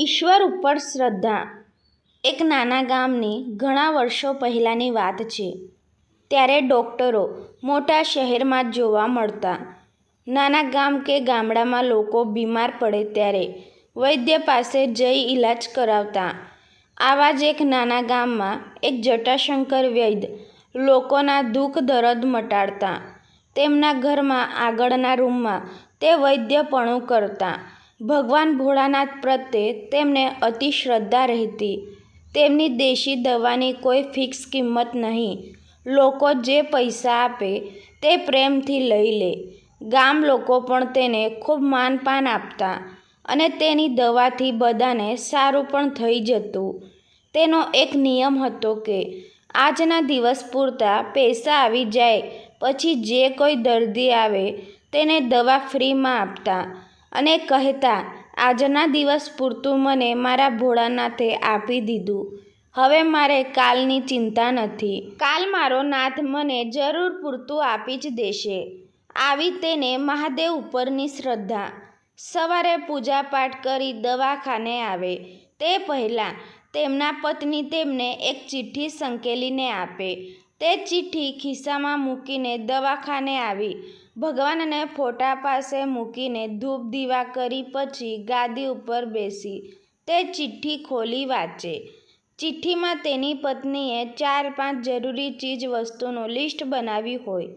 ઈશ્વર ઉપર શ્રદ્ધા. એક નાના ગામની ઘણા વર્ષો પહેલાંની વાત છે. ત્યારે ડૉક્ટરો મોટા શહેરમાં જોવા મળતા. નાના ગામ કે ગામડામાં લોકો બીમાર પડે ત્યારે વૈદ્ય પાસે જઈ ઈલાજ કરાવતા. આવા જ એક નાના ગામમાં એક જટાશંકર વૈદ્ય લોકોના દુઃખ દર્દ મટાડતા. તેમના ઘરમાં આગળના રૂમમાં તે વૈદ્યપણું કરતા. ભગવાન ભોળાનાથ પ્રત્યે તેમને અતિ શ્રદ્ધા રહેતી. તેમની દેશી દવાની કોઈ ફિક્સ કિંમત નહીં. લોકો જે પૈસા આપે તે પ્રેમથી લઈ લે. ગામ લોકો પણ તેને ખૂબ માનપાન આપતા અને તેની દવાથી બધાને સારું પણ થઈ જતું. તેનો એક નિયમ હતો કે આજના દિવસ પૂરતા પૈસા આવી જાય, પછી જે કોઈ દર્દી આવે તેને દવા ફ્રીમાં આપતા. અને કહેતા, આજના દિવસ પૂરતું મને મારા ભોળાનાથે આપી દીધું. હવે મારે કાલની ચિંતા નથી. કાલ મારો નાથ મને જરૂર પૂરતું આપી જ દેશે. આવી તેને મહાદેવ ઉપરની શ્રદ્ધા. સવારે પૂજાપાઠ કરી દવાખાને આવે. તે પહેલાં તેમના પત્ની તેમને એક ચિઠ્ઠી સંકેલીને આપે. તે ચિઠ્ઠી ખિસ્સામાં મૂકીને દવાખાને આવી. ભગવાનને ફોટા પાસે મૂકીને ધૂપ દીવા કરી પછી ગાદી ઉપર બેસી. તે ચિઠ્ઠી ખોલી વાંચે. ચિઠ્ઠીમાં તેની પત્નીએ ચાર પાંચ જરૂરી ચીજ વસ્તુનું લિસ્ટ બનાવી હોય.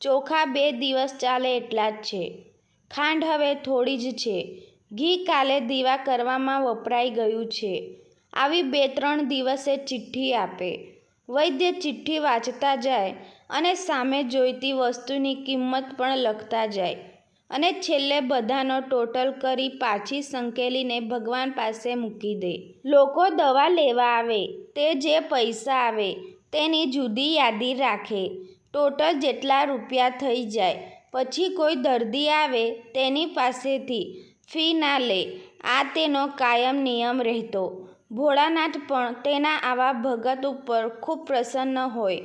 ચોખા બે દિવસ ચાલે એટલા જ છે. ખાંડ હવે થોડી જ છે. ઘી કાલે દીવા કરવામાં વપરાઈ ગયું છે. આવી બે ત્રણ દિવસે ચિઠ્ઠી આપે. વૈદ્ય ચિઠ્ઠી વાંચતા જાય અને સામે જોઈતી વસ્તુની કિંમત પણ લખતા જાય. અને છેલ્લે બધાનો ટોટલ કરી પાછી સંકેલીને ભગવાન પાસે મૂકી દે. લોકો દવા લેવા આવે, તે જે પૈસા આવે, તેની જુદી યાદી રાખે. ટોટલ જેટલા રૂપિયા થઈ જાય, પછી કોઈ દર્દી આવે તેની પાસેથી ફી ના લે. આ તેનો કાયમ નિયમ રહેતો. ભોળાનાથ પણ તેના આવા ભગત ઉપર ખૂબ પ્રસન્ન હોય.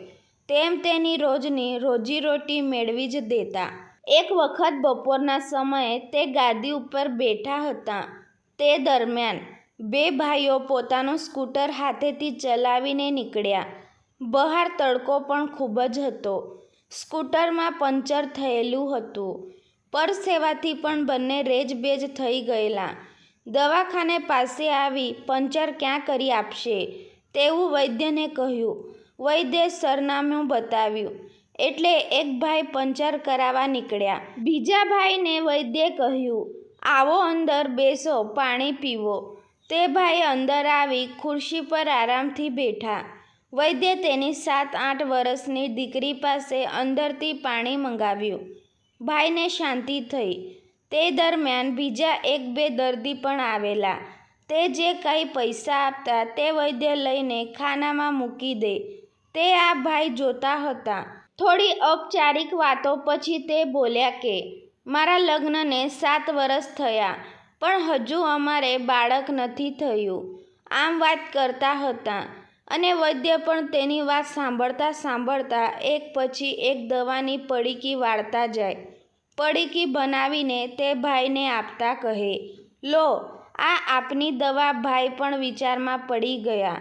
તેમ તેની રોજની રોજીરોટી મેળવી જ દેતા. એક વખત બપોરના સમયે તે ગાદી ઉપર બેઠા હતા. તે દરમિયાન બે ભાઈઓ પોતાનું સ્કૂટર હાથેથી ચલાવીને નીકળ્યા. બહાર તડકો પણ ખૂબ જ હતો. સ્કૂટરમાં પંચર થયેલું હતું. પરસેવાથી પણ બંને રેજબેજ થઈ ગયેલા. દવાખાને પાસે આવી પંચર ક્યાં કરી આપશે? તેવું વૈદ્યને કહ્યું. વૈદ્યે સરનામું બતાવ્યું. એટલે એક ભાઈ પંચર કરાવવા નીકળ્યા. બીજા ભાઈને વૈદ્યે કહ્યું, આવો અંદર બેસો, પાણી પીવો. તે ભાઈ અંદર આવી ખુરશી પર આરામથી બેઠા. વૈદ્યે તેની સાત આઠ વર્ષની દીકરી પાસે અંદરથી પાણી મંગાવ્યું. ભાઈને શાંતિ થઈ. તે દરમિયાન બીજા એક બે દર્દી પણ આવેલા. તે જે કંઈ પૈસા આપતા તે વૈદ્ય લઈને ખાનામાં મૂકી દે. તે આ ભાઈ જોતા હતા. થોડી ઔપચારિક વાતો પછી તે બોલ્યા કે, મારા લગ્નને સાત વર્ષ થયા, પણ હજુ અમારે બાળક નથી થયું. આમ વાત કરતા હતા અને વૈદ્ય પણ તેની વાત સાંભળતા સાંભળતા એક પછી એક દવાની પડીકી વાળતા જાય. પડીકી બનાવીને તે ભાઈને આપતા કહે, લો, આ આપની દવા ભાઈ પણ વિચારમાં પડી ગયા.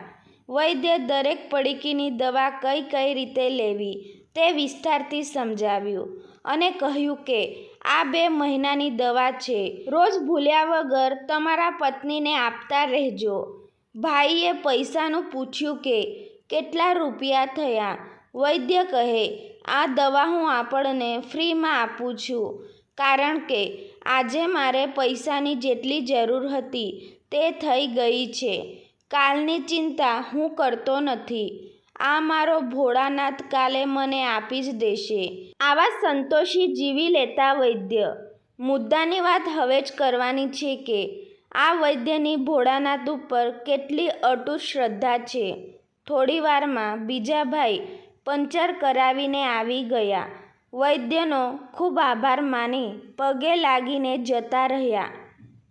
વૈદ્ય દરેક પડીકીની દવા કઈ કઈ રીતે લેવી તે વિસ્તારથી સમજાવ્યું અને કહ્યું કે, આ બે મહિનાની દવા છે. રોજ ભૂલ્યા વગર તમારા પત્નીને આપતા રહેજો. ભાઈએ પૈસાનું પૂછ્યું કે, કેટલા રૂપિયા થયા? વૈદ્ય કહે, આ દવા હું આપણને ફ્રીમાં આપું છું. કારણ કે, આજે મારે પૈસાની જેટલી જરૂર હતી તે થઈ ગઈ છે. કાલની ચિંતા હું કરતો નથી. આ મારો ભોળાનાથ કાલે મને આપી જ દેશે. આવા સંતોષી જીવી લેતા વૈદ્ય. મુદ્દાની વાત હવે જ કરવાની છે કે, આ વૈદ્યની ભોળાનાથ ઉપર કેટલી અટૂટ શ્રદ્ધા છે. થોડી વારમાં બીજા ભાઈ પંચર કરાવીને આવી ગયા. વૈદ્યનો ખૂબ આભાર માની પગે લાગીને જતા રહ્યા.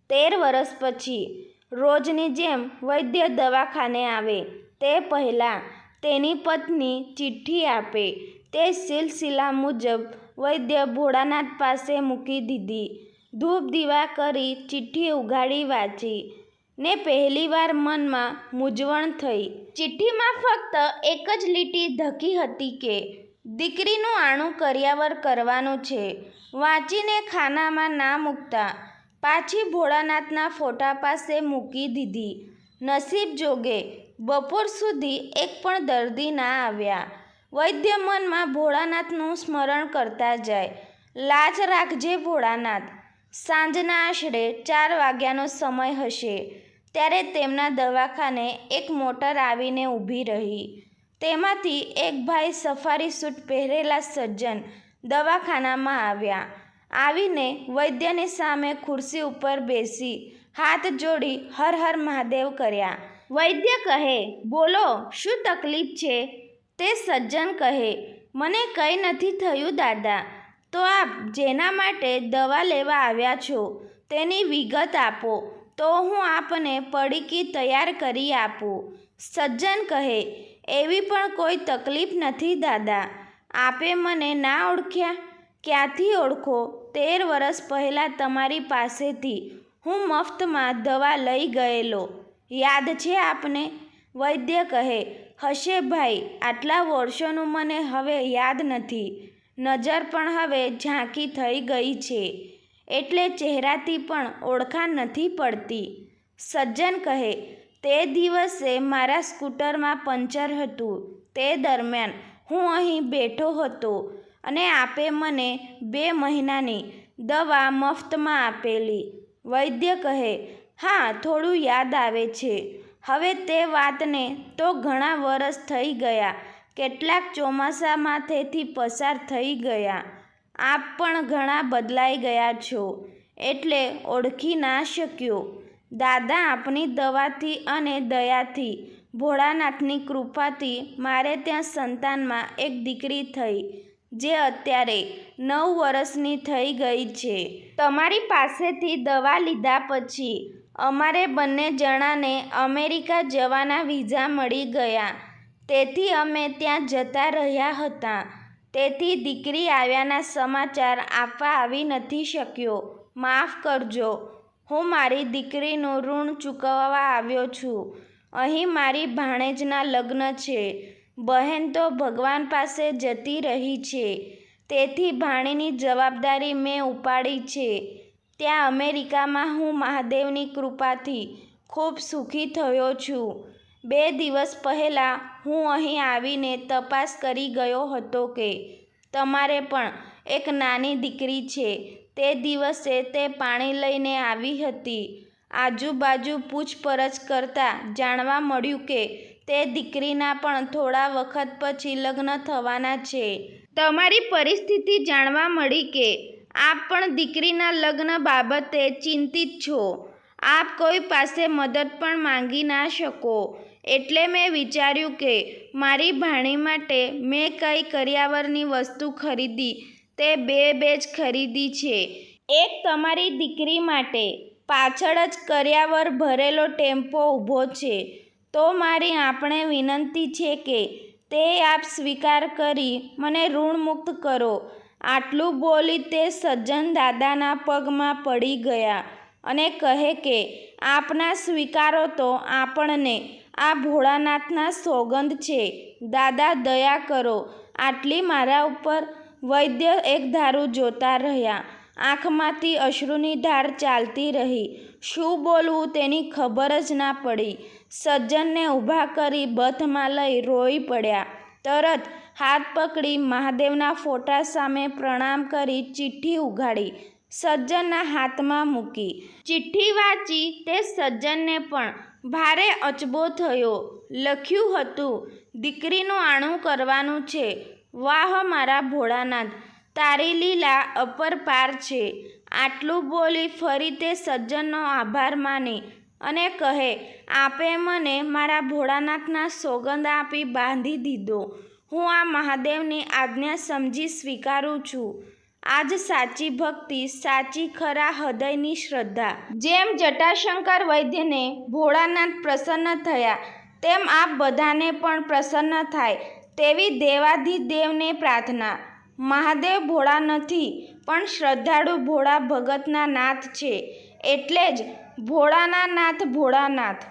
તેર વર્ષ પછી રોજની જેમ વૈદ્ય દવાખાને આવે, તે પહેલાં તેની પત્ની ચિઠ્ઠી આપે. તે સિલસિલા મુજબ વૈદ્ય ભોળાનાથ પાસે મૂકી દીધી. ધૂપ દીવા કરી ચિઠ્ઠી ઉઘાડી વાંચી ને પહેલીવાર મનમાં મૂંઝવણ થઈ. ચિઠ્ઠીમાં ફક્ત એક જ લીટી ધકી હતી કે, દીકરીનું આણું કર્યાવર કરવાનું છે. વાંચીને ખાનામાં ના મૂકતા. પાછી ભોળાનાથના ફોટા પાસે મૂકી દીધી. નસીબ જોગે, બપોર સુધી એક પણ દર્દી ના આવ્યા. વૈદ્ય મનમાં ભોળાનાથનું સ્મરણ કરતા જાય. લાજ રાખજે ભોળાનાથ. સાંજના આશરે ચાર વાગ્યાનો સમય હશે. ત્યારે તેમના દવાખાને એક મોટર આવીને ઊભી રહી. તેમાંથી એક ભાઈ સફારી સૂટ પહેરેલા સજ્જન દવાખાનામાં આવ્યા. આવીને વૈદ્યની સામે ખુરશી ઉપર બેસી હાથ જોડી હર હર મહાદેવ કર્યા. વૈદ્ય કહે, બોલો, શું તકલીફ છે? તે સજ્જન કહે, મને કંઈ નથી થયું, દાદા. તો આપ જેના માટે દવા લેવા આવ્યા છો, તેની વિગત આપો. તો હું આપને પડીકી તૈયાર કરી આપું. સજ્જન કહે, એવી પણ કોઈ તકલીફ નથી, દાદા. આપે મને ના ઓળખ્યા? ક્યાંથી ઓળખો? તેર વર્ષ પહેલાં તમારી પાસેથી હું મફતમાં દવા લઈ ગયેલો. યાદ છે આપને? વૈદ્ય કહે, હશે ભાઈ, આટલા વર્ષોનું મને હવે યાદ નથી. નજર પણ હવે ઝાંકી થઈ ગઈ છે. એટલે ચહેરાથી પણ ઓળખાણ નથી પડતી. સજ્જન કહે, તે દિવસે મારા સ્કૂટરમાં પંચર હતું. તે દરમિયાન હું અહીં બેઠો હતો. અને આપે મને બે મહિનાની દવા મફતમાં આપેલી. વૈદ્ય કહે, હા, થોડું યાદ આવે છે. હવે તે વાતને તો ઘણા વરસ થઈ ગયા. કેટલાક ચોમાસામાંથેથી પસાર થઈ ગયા. આપ પણ ઘણા બદલાઈ ગયા છો. એટલે ઓળખી ના શક્યો. દાદા આપની દવાથી અને દયાથી ભોળાનાથની કૃપાથી મારે ત્યાં સંતાનમાં એક દીકરી થઈ. જે અત્યારે નવ વર્ષની થઈ ગઈ છે. તમારી પાસેથી દવા લીધા પછી અમારે બંને જણાને અમેરિકા જવાના વિઝા મળી ગયા. તેથી અમે ત્યાં જતા રહ્યા હતા. તેથી દીકરી આવ્યાના સમાચાર આપવા આવી નથી શક્યો. માફ કરજો. હું મારી દીકરીનું ઋણ ચૂકવવા આવ્યો છું. અહીં મારી ભાણેજના લગ્ન છે. બહેન તો ભગવાન પાસે જતી રહી છે. તેથી ભાણીની જવાબદારી મેં ઉપાડી છે. ત્યાં અમેરિકામાં હું મહાદેવની કૃપાથી ખૂબ સુખી થયો છું. બે દિવસ પહેલાં હું અહીં આવીને તપાસ કરી ગયો હતો કે તમારે પણ એક નાની દીકરી છે. તે દિવસે તે પાણી લઈને આવી હતી. આજુબાજુ પૂછપરછ કરતાં જાણવા મળ્યું કે તે દીકરીના પણ થોડા વખત પછી લગ્ન થવાના છે. તમારી પરિસ્થિતિ જાણવા મળી કે આપ પણ દીકરીના લગ્ન બાબતે ચિંતિત છો. આપ કોઈ પાસે મદદ પણ માંગી ના શકો. એટલે મેં વિચાર્યું કે મારી ભાણી માટે મેં કઈ કરિયાવરની વસ્તુ ખરીદી તે બે બે જ ખરીદી છે. એક તમારી દીકરી માટે પાછળ જ કરિયાવર ભરેલો ટેમ્પો ઊભો છે. તો મારી આપણે વિનંતી છે કે તે આપ સ્વીકાર કરી મને ઋણમુક્ત કરો. આટલું બોલી તે સજ્જન દાદાના પગમાં પડી ગયા અને કહે કે, આપના સ્વીકારો તો આપણને. આ ભોળાનાથના સોગંદ છે. દાદા, દયા કરો. આટલી મારા ઉપર વૈદ્ય એક ધારું જોતા રહ્યા. આંખમાંથી અશ્રુની ધાર ચાલતી રહી. શું બોલવું તેની ખબર જ ના પડી. સજ્જનને ઊભા કરી બથમાં લઈ રોઈ પડ્યા. તરત હાથ પકડી મહાદેવના ફોટા સામે પ્રણામ કરી ચિઠ્ઠી ઉઘાડી, સજ્જનના હાથમાં મૂકી. ચિઠ્ઠી વાંચી તે સજ્જનને પણ ભારે અચબો થયો. લખ્યું હતું, દીકરીનું આણું કરવાનું છે. વાહ મારા ભોળાનાથ, તારી લીલા અપરપાર છે. આટલું બોલી ફરી તે સજ્જનનો આભાર માની અને કહે, આપે મને મારા ભોળાનાથના સોગંદ આપી બાંધી દીધો. હું આ મહાદેવની આજ્ઞા સમજી સ્વીકારું છું. આજ સાચી ભક્તિ, સાચી ખરા હૃદયની શ્રદ્ધા. જેમ જટાશંકર વૈદ્યને ભોળાનાથ પ્રસન્ન થયા, તેમ આપ બધાને પણ પ્રસન્ન થાય, તેવી દેવાધિદેવને પ્રાર્થના. મહાદેવ ભોળા નથી, પણ શ્રદ્ધાળુ ભોળા ભગતના નાથ છે. એટલે જ ભોળાના નાથ ભોળાનાથ.